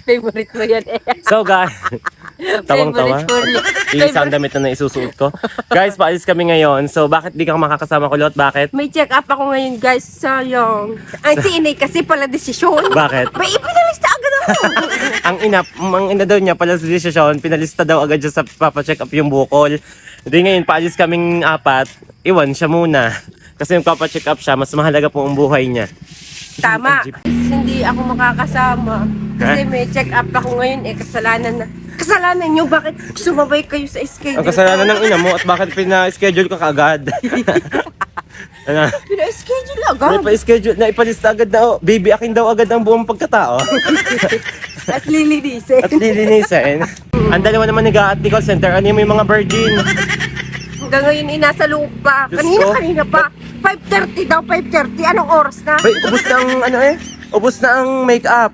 Favorite mo yan eh. So guys, tawang-tawa. Favorite mo yan. Iisa ang damit na naisusuot ko. Guys, paalis kami ngayon. So bakit di ka makakasama ko, Lot? Bakit? May check up ako ngayon guys. Sayang. Ay, si Inay kasi pala desisyon. Bakit? May ipinalista agad ako. ang ina, ang ina daw niya pala sa desisyon, pinalista daw agad siya sa papacheck up yung bukol. Hindi ngayon, paalis kaming apat, iwan siya muna. Kasi yung papacheck up siya, mas mahalaga po ang buhay niya. Tama. Hindi ako makakasama. Kasi may check up ako ngayon eh. Kasalanan na. Kasalanan nyo. Bakit sumabay kayo sa schedule? Ang kasalanan ng ina mo at bakit pina-schedule ka kaagad? ano? Pina-schedule May agad. pa-schedule na ipalista agad daw. Baby, akin daw agad ang buong pagkatao. At lilinisin. at lilinisin. Ang dalawa naman nag at call center, ano yung mga virgin? Hanggang ngayon eh, nasa loob pa. Diyos Kanina, ko. kanina pa. 5.30 daw, 5.30. Anong oras na? Bay, ubos na ang ano eh, ubos na ang makeup.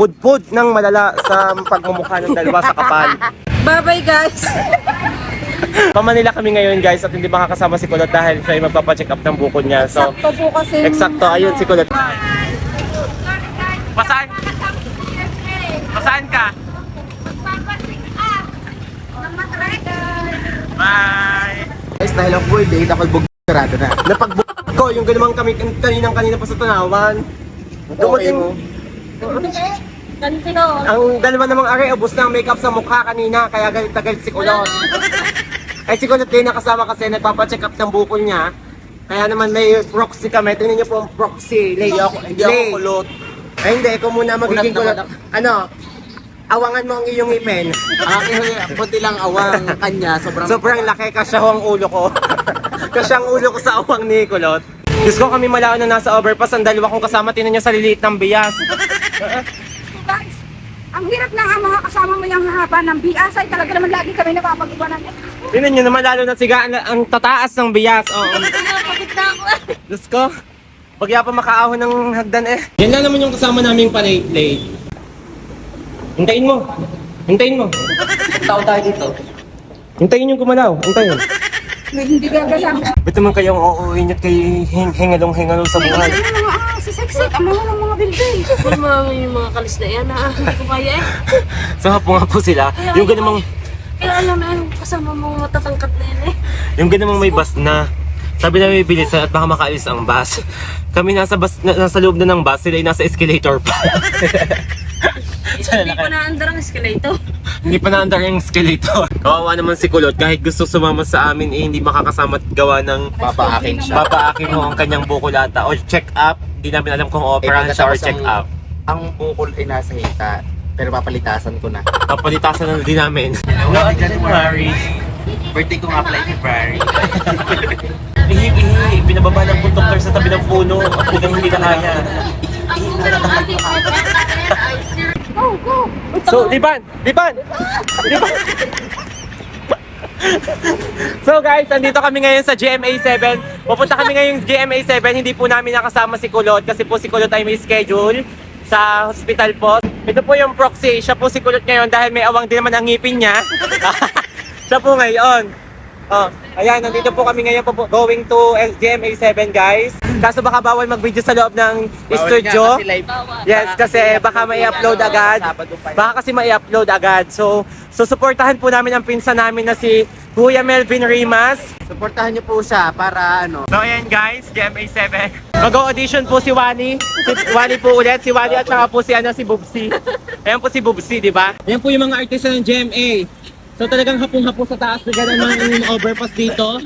Pudpud ng malala sa pagmumukha ng dalawa sa kapal. Bye-bye guys. Pamanila kami ngayon guys at hindi makakasama si Kulot dahil siya ay magpapacheck up ng bukol niya. So, Sakto po kasi. eksakto, ayun si Kulot. Pasaan? Pasaan ka? Bye! Guys, dahil ang full day, ako sarado na. Napagbuk ko yung ganun kami kan- kaninang kanina pa sa tanawan. Dumating, Ganito. ang dalawa namang are, ubos na ang makeup sa mukha kanina, kaya galit na galit si Kulot. Ay si Kulot din nakasama kasi nagpapacheck up ng bukol niya. Kaya naman may proxy kami. Tingnan niyo po ang proxy. Lay ako. Hindi ako Lay. kulot. Ay hindi, ikaw muna magiging kulot. Ano? Awangan mo ang iyong ipin. Akin, kunti lang awang kanya, sobrang... Sobrang laki kasi ang ulo ko. kasi ang ulo ko sa awang ni Kulot. Diyos ko kami malao na nasa overpass. Ang dalawa kong kasama, tinan niyo sa liliit ng bias. Ang hirap na nga mga kasama mo yung haba ng bias ay talaga naman lagi kami napapag-iwanan. Tinan niyo naman lalo na siga ang, ang tataas ng bias. Oo. Diyos ko. Pag pa makaahon ng hagdan eh. Yan lang naman yung kasama naming pa-late-late. Hintayin mo. Hintayin mo. Tao tayo dito. Hintayin yung gumalaw. Hintayin. May hindi gagalaw. Ba't naman kayong uuwi niyo't kay hing hingalong-hingalong sa buhay? Ay, mga ah, si sexy, ang mga ng mga. Yung mga, yung mga kalis na yan ah. Hindi ko kaya eh. So hapo nga po sila. Yung ganamang, Kaya alam na yung kasama mo matatangkat na yan eh. yung ganamang may bus na. Sabi na may bilis at baka makaalis ang bus. Kami nasa bus, na, nasa loob na ng bus, sila ay nasa escalator pa. Hindi ko naandar ang escalator. hindi pa naandar yung escalator. Kawawa naman si Kulot kahit gusto sumama sa amin eh hindi makakasama at gawa ng Papaakin siya. papaakin mo ang kanyang bukulata o check up. Hindi namin alam kung operahan siya or check up. Ang bukol ay nasa hita, pero papalitasan ko na. Kapalitasan na din namin. Hello, January. Birthday ko nga pala February. Ihi-ihi, pinababa ng conductor sa tabi ng puno at biglang hindi na kaya. Go, go! So, liban! Liban! Liban! So guys, nandito kami ngayon sa GMA 7. Pupunta kami ngayon GMA 7. Hindi po namin nakasama si Kulot kasi po si Kulot ay may schedule sa hospital po. Ito po yung proxy. Siya po si Kulot ngayon dahil may awang din naman ang ngipin niya. Siya po ngayon. Oh, ayan, nandito po kami ngayon po, going to GMA 7 guys. Kaso baka bawal mag-video sa loob ng studio. Yes, kasi baka may upload agad. Baka kasi may upload agad. So, so supportahan po namin ang pinsa namin na si Kuya Melvin Rimas. Supportahan niyo po siya para ano. So ayan guys, GMA 7. Mag-audition po si Wani. Si Wani po ulit, si Wani at saka po si ano si Bubsy. Ayan po si Bubsy, di ba? Ayan po yung mga artista ng GMA. So talagang hapong-hapo sa taas na ganun ng overpass dito.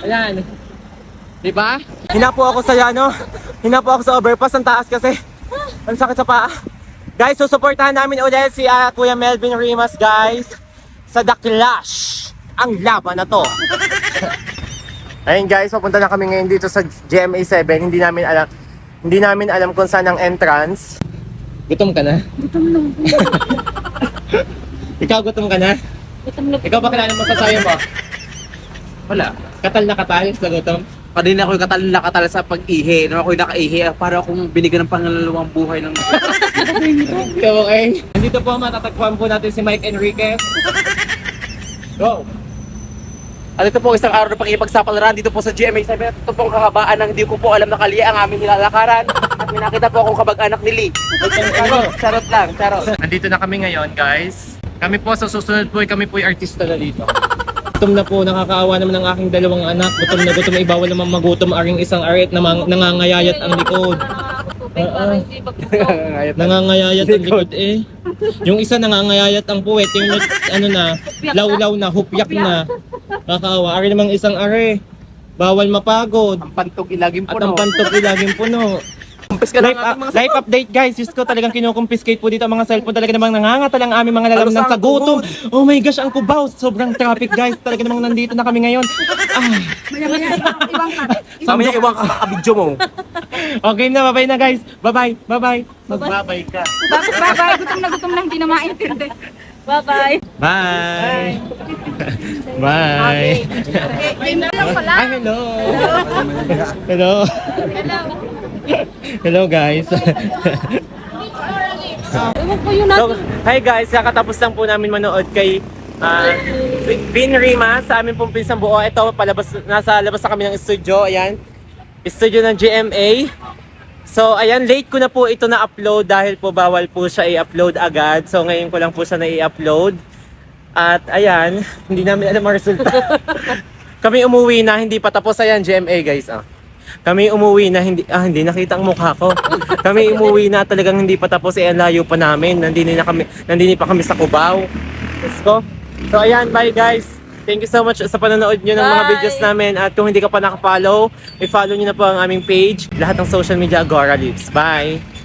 Ayan. Di ba? Hina po ako sa ano, hina po ako sa overpass ang taas kasi ang sakit sa paa. Guys, susuportahan namin ulit si ah, Kuya Melvin Rimas, guys, sa The Clash. Ang laban na to. Ayun guys, papunta na kami ngayon dito sa GMA 7. Hindi namin alam hindi namin alam kung saan ang entrance. Gutom ka na? Gutom na. Ikaw gutom ka na? Gutom na Ikaw ba kilala mo sa sayo mo? Wala. Katal na katal sa gutom? Kanina ako yung katal na katal sa pag-ihi. Nung ako yung nakaihi, ah, para akong binigyan ng pangalawang buhay ng... Okay, okay. Nandito po matatagpuan po natin si Mike Enriquez. Go! At ito po isang araw na pakikipagsapalaran dito po sa GMA7. At ito po ang kahabaan ng hindi ko po alam na kali ang aming nilalakaran. At may nakita po akong kabag-anak ni Lee. Charot, charot lang, charot. Nandito na kami ngayon, guys. Kami po sa susunod po, kami po ay artista na dito. Gutom na po, nakakaawa naman ang aking dalawang anak. Gutom na gutom, ibawal naman magutom aring isang arit na mang- nangangayayat ang likod. Oo. Nangangayayat ang likod eh. Yung isa nangangayayat ang puwet, yung nag- ano na, lawlaw na, hupyak na. Nakakaawa. Ari namang isang are. Bawal mapagod. Ang pantog ilagim At ang no? pantog ay laging puno. Kumpis ka Life, mga life update guys, Diyos ko talagang kinukumpiskate po dito ang mga cellphone. Talaga namang nangangata lang aming mga lalam ng ang sa gutom. Oh my gosh, ang kubaw. Sobrang traffic guys. Talaga namang nandito na kami ngayon. Ah, Maya-maya, ibang cut. Mamaya iwan ka kabidyo mo. okay na, bye-bye na guys. Bye-bye, bye-bye. Magbabay ka. Babay? Gutom na gutom na, hindi na maintindihan. Bye-bye. Bye. Bye. Pala. Ay, hello. Hello. Hello guys. Ko yun So, hi guys, kakatapos lang po namin manood kay uh, Vin Rima sa aming pong pinsang buo. Ito, palabas, nasa labas na kami ng studio. Ayan, studio ng GMA. So, ayan, late ko na po ito na-upload dahil po bawal po siya i-upload agad. So, ngayon ko lang po siya na-i-upload. At ayan, hindi namin alam ang resulta. kami umuwi na, hindi pa tapos. Ayan, GMA guys. Ah. Kami umuwi na hindi ah hindi nakita ang mukha ko. Kami umuwi na talagang hindi pa tapos eh ang layo pa namin. Nandini na kami nandini pa kami sa Cubao. Let's go. So ayan, bye guys. Thank you so much sa panonood nyo ng mga Bye. videos namin. At kung hindi ka pa nakapollow, i-follow nyo na po ang aming page. Lahat ng social media, Agora Lives. Bye!